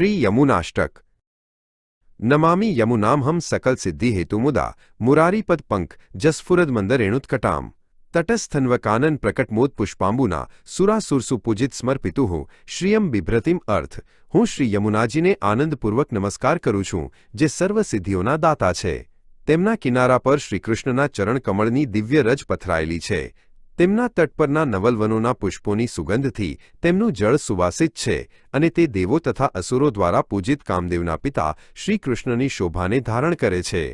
શ્રી યમુનાષ્ટક નમામી યમુનામહમ સકલ સિદ્ધિ હેતુમુદા મુરારીપદ પંક જસફુરદ મંદ રેણુત્કટામ તટસ્થન્વકાનન પ્રકટમોદ પુષ્પાંબુના સુરાસુરસુ પૂજિત સમર્પિતુઃ શ્રિયમ બિભ્રતિમ અર્થ હું શ્રી યમુનાજીને આનંદપૂર્વક નમસ્કાર કરું છું જે સર્વ સિદ્ધિઓના દાતા છે તેમના કિનારા પર શ્રીકૃષ્ણના ચરણકમળની દિવ્ય રજ પથરાયેલી છે તેમના તટ પરના નવલવનોના પુષ્પોની સુગંધથી તેમનું જળ સુવાસિત છે અને તે દેવો તથા અસુરો દ્વારા પૂજિત કામદેવના પિતા શ્રીકૃષ્ણની શોભાને ધારણ કરે છે.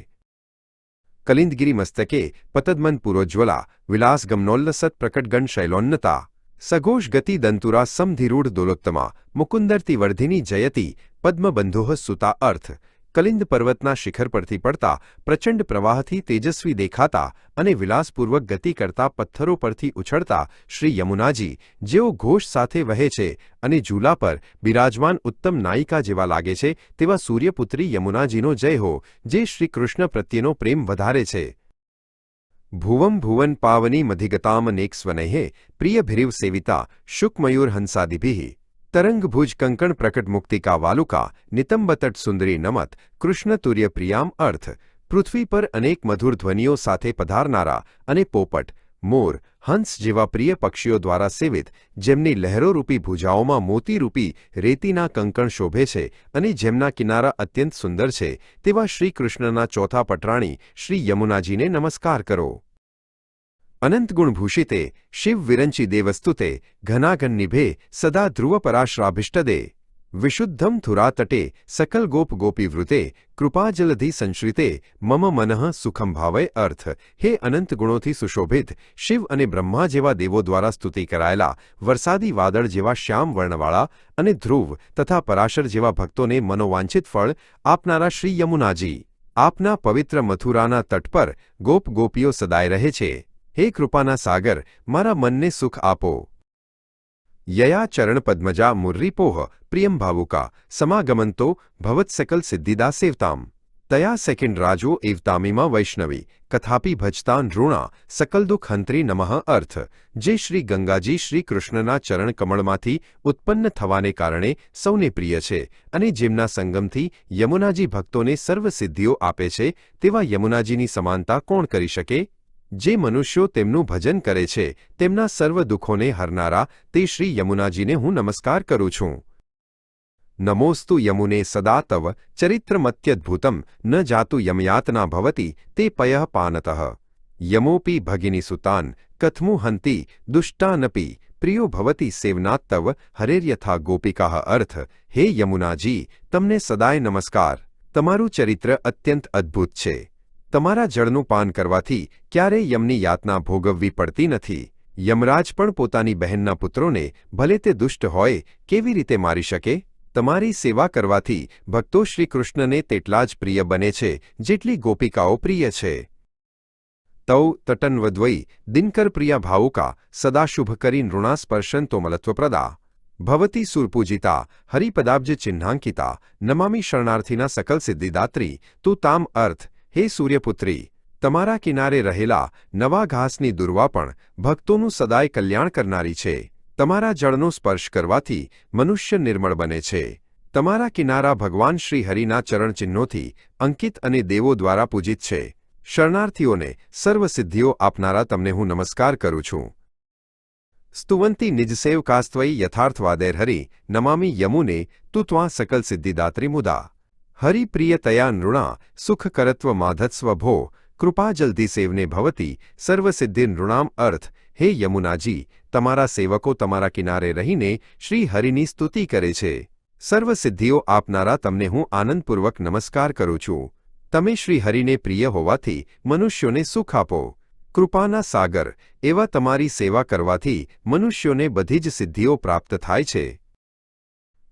કલિંદગીરી મસ્તકે પતદમન પુરોજ્વલા વિલાસ ગમનોલ્લસત પ્રકટગણ શૈલોન્નતા સઘોષ ગતિ દંતુરા સમધિરૂઢ દોલોત્તમા મુકુંદરતી વર્ધિની જયતી પદ્મબંધોહ સુતા અર્થ કલિંદ પર્વતના શિખર પરથી પડતા, પ્રચંડ પ્રવાહથી તેજસ્વી દેખાતા અને વિલાસપૂર્વક ગતિ કરતા પથ્થરો પરથી ઉછળતા શ્રી યમુનાજી, જેઓ ઘોષ સાથે વહે છે અને ઝૂલા પર બિરાજમાન ઉત્તમ નાયિકા જેવા લાગે છે, તેવા સૂર્યપુત્રી યમુનાજીનો જય હો, જે શ્રી કૃષ્ણ પ્રત્યેનો પ્રેમ વધારે છે. ભુવમ ભુવન પાવની મધિગતામનેક્સ્વનૈઃ પ્રિયભિરિવ સેવિતા, શુકમયુર હંસાદિભિઃ. તરંગભુજ કંકણ પ્રકટ મુક્તિકા વાલુકા નિતંબતટ સુંદરી નમત, કૃષ્ણ તુર્ય પ્રિયામ અર્થ, પૃથ્વી પર અનેક મધુર ધ્વનિઓ સાથે પધારનારા અને પોપટ, મોર, હંસ જેવા પ્રિય પક્ષીઓ દ્વારા સેવિત, જેમની લહેરોરૂપી ભુજાઓમાં મોતીરૂપી રેતીના કંકણ શોભે છે અને જેમના કિનારા અત્યંત સુંદર છે, તેવા શ્રીકૃષ્ણના ચોથા પટરાણી શ્રી યમુનાજીને નમસ્કાર કરો. અનંતગુણભૂષિતે શિવ વિરંચી દેવસ્તુતે ઘનાઘન્નિભે સદા ધ્રુવપરાશ્રાભિષ્ટદે વિશુદ્ધમ થુરાતટે સકલ ગોપ ગોપીવૃતે કૃપાજલધિ સંશ્રિતે મમ મનઃ સુખમ ભાવય અર્થ હે અનંત ગુણોથી સુશોભિત શિવ અને બ્રહ્મા જેવા દેવો દ્વારા સ્તુતિ કરાયેલા વરસાદી વાદળ જેવા શ્યામ વર્ણવાળા અને ધ્રુવ તથા પરાશર જેવા ભક્તોને મનોવાંછિત ફળ આપનારા શ્રી યમુનાજી આપના પવિત્ર મથુરાના તટ પર ગોપ ગોપીઓ સદાય રહે છે હે કૃપાના સાગર, મારા મનને સુખ આપો. યયા ચરણપદ્મજા મુર્રીપોહ પ્રિયમ ભાવુકા, સમાગમંતો ભવત્સકલ સિદ્ધિદા સેવતામ. તયા સેકન્ડ રાજો એવતામીમાં વૈષ્ણવી, કથાપી ભજતાન ઋણા, સકલ દુઃખ હંત્રી નમઃ અર્થ. જે શ્રી ગંગાજી શ્રી કૃષ્ણના ચરણ કમળમાંથી ઉત્પન્ન થવાને કારણે સૌને પ્રિય છે અને જેમના સંગમથી યમુનાજી ભક્તોને સર્વ સિદ્ધિઓ આપે છે, તેવા યમુનાજીની સમાનતા કોણ કરી શકે? જે મનુષ્યો તેમનું ભજન કરે છે, તેમના સર્વ દુઃખોને હરનારા, તે શ્રી યમુનાજીને હું નમસ્કાર કરું છું. નમોસ્તુ યમુને સદા તવ, ચરિત્રમત્યદ્ભુતમ, ન જાતુ યમયાતના ભવતી, તે પયઃ પાનતઃ. યમોપી ભગિની સુતાન, કથમુ હંતી, દુષ્ટાનપી, પ્રિયો ભવતી સેવનાત્તવ હરેર્યથા ગોપિકા અર્થ, હે યમુનાજી, તમને સદાય નમસ્કાર. તમારું ચરિત્ર અત્યંત અદ્ભુત છે. તમારા જળનું પાન કરવાથી ક્યારેય યમની યાતના ભોગવવી પડતી નથી. યમરાજ પણ પોતાની બહેનના પુત્રોને ભલે તે દુષ્ટ હોય, કેવી રીતે મારી શકે? તમારી સેવા કરવાથી ભક્તો શ્રીકૃષ્ણને તેટલા જ પ્રિય બને છે, જેટલી ગોપિકાઓ પ્રિય છે. તૌ તટન્વદ્વૈ દિનકર પ્રિયા ભાવુકા સદા શુભ કરી નૃણાસ્પર્શન તોમલત્વપ્રદા ભવતી સુરપૂજિતા હરિપદાબ્જ ચિહ્નાંકિતા નમામી શરણાર્થીના સકલ સિદ્ધિદાત્રી તું તામ અર્થ હે સૂર્યપુત્રી, તમારા કિનારે રહેલા નવા ઘાસની દુર્વા પણ ભક્તોનું સદાય કલ્યાણ કરનારી છે. તમારા જળનો સ્પર્શ કરવાથી મનુષ્ય નિર્મળ બને છે. તમારા કિનારા ભગવાન શ્રી હરિના ચરણચિહ્નોથી અંકિત અને દેવો દ્વારા પૂજિત છે. શરણાર્થીઓને સર્વસિદ્ધિઓ આપનારા તમને હું નમસ્કાર કરું છું. સ્તુવંતી નિજસેવકાસ્ત્વયી યથાર્થવાદેર હરિ નમામી યમુને તું ત્વા સકલ સિદ્ધિદાત્રી મુદા. હરિપ્રિયતયા નૃણા સુખકરત્વ માધત્સ્વ ભો કૃપા જલ્દી સેવને ભવતી સર્વસિદ્ધિ નૃણામ અર્થ હે યમુનાજી તમારા સેવકો તમારા કિનારે રહીને શ્રી હરિની સ્તુતિ કરે છે સર્વસિદ્ધિઓ આપનારા તમને હું આનંદપૂર્વક નમસ્કાર કરું છું તમે શ્રી હરિને પ્રિય હોવાથી મનુષ્યોને સુખ આપો કૃપાના સાગર એવા તમારી સેવા કરવાથી મનુષ્યોને બધી જ સિદ્ધિઓ પ્રાપ્ત થાય છે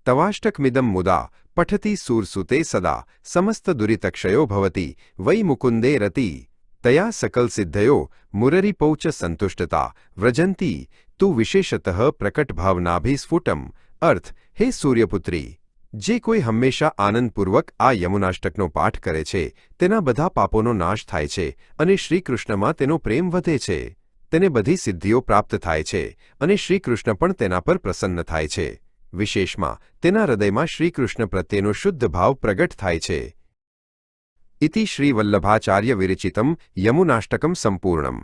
તવાષ્ટકમિદમ મુદા પઠતી સૂરસુતે સદા સમસ્ત દુરિતક્ષયો ભવતી વૈ મુકુંદે રતી તયા સકલ સિદ્ધયો મુરરીપૌચ સંતુષ્ટતા વ્રજંતી તું વિશેષતઃ પ્રકટભાવનાભિસ્ફુટમ અર્થ હે સૂર્યપુત્રી જે કોઈ હંમેશા આનંદપૂર્વક આ યમુનાષ્ટકનો પાઠ કરે છે તેના બધા પાપોનો નાશ થાય છે અને શ્રીકૃષ્ણમાં તેનો પ્રેમ વધે છે તેને બધી સિદ્ધિઓ પ્રાપ્ત થાય છે અને શ્રીકૃષ્ણ પણ તેના પર પ્રસન્ન થાય છે વિશેષમાં, તેના હૃદયમાં શ્રીકૃષ્ણ પ્રત્યેનો શુદ્ધ ભાવ પ્રગટ થાય છે. ઇતિ શ્રી વલ્લભાચાર્ય વિરચિતમ યમુનાષ્ટકમ સંપૂર્ણમ.